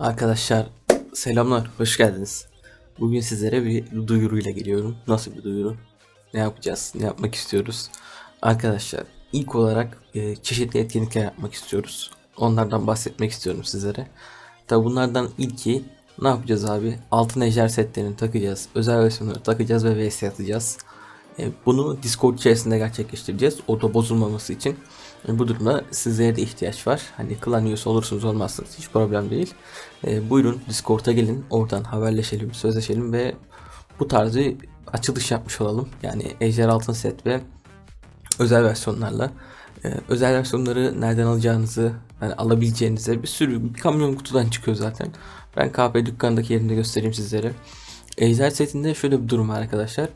Arkadaşlar selamlar, hoş geldiniz. Bugün sizlere bir duyuruyla geliyorum. Nasıl bir duyuru? Ne yapacağız? Ne yapmak istiyoruz? Arkadaşlar ilk olarak e, çeşitli etkinlikler yapmak istiyoruz. Onlardan bahsetmek istiyorum sizlere. Tabi bunlardan ilki ne yapacağız abi? Altın ejder setlerini takacağız. Özel versiyonları takacağız ve vs atacağız. E, bunu Discord içerisinde gerçekleştireceğiz. Oda bozulmaması için. E, bu durumda sizlere de ihtiyaç var. Hani klan üyesi olursunuz olmazsınız hiç problem değil. E, buyurun Discord'a gelin. Oradan haberleşelim, sözleşelim ve bu tarzı açılış yapmış olalım. Yani Ejder Altın Set ve özel versiyonlarla. Özel versiyonları nereden alacağınızı, yani alabileceğinize bir sürü bir kamyon kutudan çıkıyor zaten. Ben KP dükkandaki yerinde göstereyim sizlere. Ejder setinde şöyle bir durum var arkadaşlar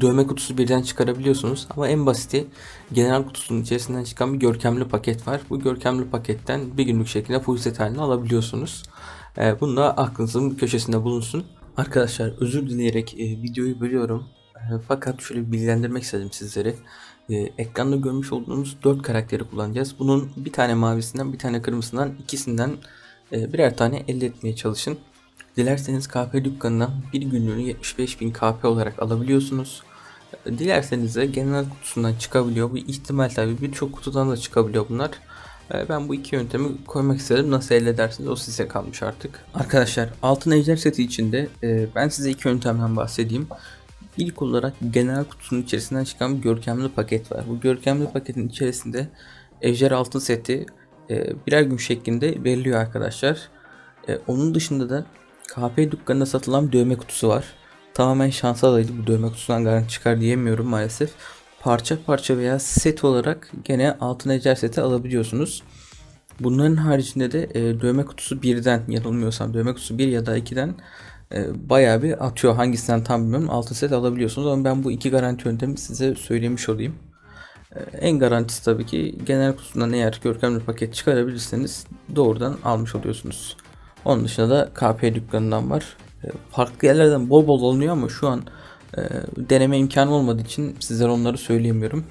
dövme kutusu birden çıkarabiliyorsunuz. Ama en basiti genel kutusunun içerisinden çıkan bir görkemli paket var. Bu görkemli paketten bir günlük şekilde full set halini alabiliyorsunuz. Ee, bunu da aklınızın bir köşesinde bulunsun. Arkadaşlar özür dileyerek e, videoyu bölüyorum. E, fakat şöyle bir bilgilendirmek istedim sizleri. E, ekranda görmüş olduğunuz 4 karakteri kullanacağız. Bunun bir tane mavisinden bir tane kırmızısından ikisinden e, birer tane elde etmeye çalışın. Dilerseniz KP dükkanından bir günlüğünü 75.000 KP olarak alabiliyorsunuz. Dilerseniz de genel kutusundan çıkabiliyor. Bu ihtimal tabi birçok kutudan da çıkabiliyor bunlar. Ee, Ben bu iki yöntemi koymak istedim. Nasıl elde edersiniz o size kalmış artık. Arkadaşlar altın ejder seti içinde e, ben size iki yöntemden bahsedeyim. İlk olarak genel kutusunun içerisinden çıkan bir görkemli paket var. Bu görkemli paketin içerisinde ejder altın seti e, birer gün şeklinde veriliyor arkadaşlar. E, Onun dışında da KP dükkanında satılan bir dövme kutusu var. Tamamen şansa adaydı bu dövme kutusundan garanti çıkar diyemiyorum maalesef. Parça parça veya set olarak gene altın ejder seti alabiliyorsunuz. Bunların haricinde de e, dövme kutusu birden yanılmıyorsam dövme kutusu 1 ya da 2'den e, bayağı bir atıyor. Hangisinden tam bilmiyorum. Altın set alabiliyorsunuz ama ben bu iki garanti yöntemi size söylemiş olayım. E, en garantisi tabii ki genel kutusundan eğer görkemli paket çıkarabilirseniz doğrudan almış oluyorsunuz. Onun dışında da KP dükkanından var. E, Farklı yerlerden bol bol alınıyor ama şu an e, deneme imkanı olmadığı için sizlere onları söyleyemiyorum.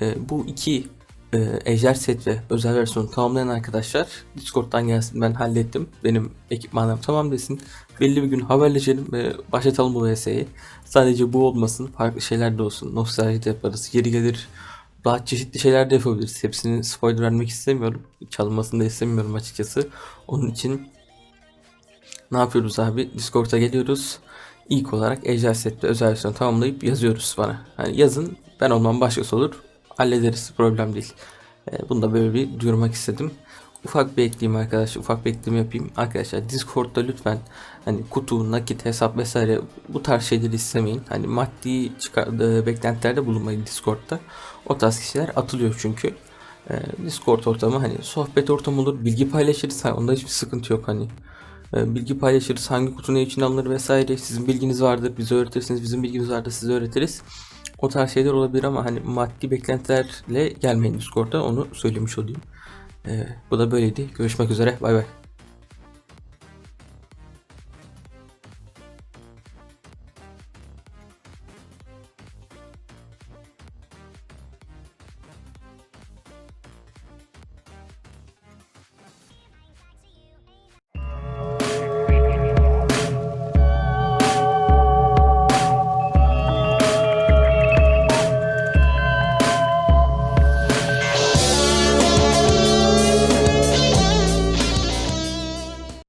E, bu iki ejder set ve özel versiyonu tamamlayan arkadaşlar Discord'dan gelsin ben hallettim. Benim ekipmanım tamam desin. Belli bir gün haberleşelim ve başlatalım bu VS'yi. Sadece bu olmasın farklı şeyler de olsun. Nostalji de yaparız. Yeri gelir daha çeşitli şeyler de yapabiliriz. Hepsini spoiler vermek istemiyorum. Çalınmasını da istemiyorum açıkçası. Onun için ne yapıyoruz abi? Discord'a geliyoruz. İlk olarak Ejder Set'te özel versiyonu tamamlayıp yazıyoruz bana. Hani yazın ben olmam başkası olur. Hallederiz problem değil. Ee, bunu da böyle bir duyurmak istedim. Ufak bir ekleyeyim arkadaşlar. Ufak bir ekleme yapayım. Arkadaşlar Discord'da lütfen hani kutu, nakit, hesap vesaire bu tarz şeyleri istemeyin. Hani maddi çıkar, e, beklentilerde bulunmayın Discord'da. O tarz kişiler atılıyor çünkü. Ee, Discord ortamı hani sohbet ortamı olur. Bilgi paylaşırız. Onda hiçbir sıkıntı yok hani. Ee, bilgi paylaşırız. Hangi kutu ne için alınır vesaire. Sizin bilginiz vardır. Bize öğretirsiniz. Bizim bilgimiz vardır. Size öğretiriz. O tarz şeyler olabilir ama hani maddi beklentilerle gelmeyin Discord'a. Onu söylemiş olayım. Ee, bu da böyleydi. Görüşmek üzere. Bay bay.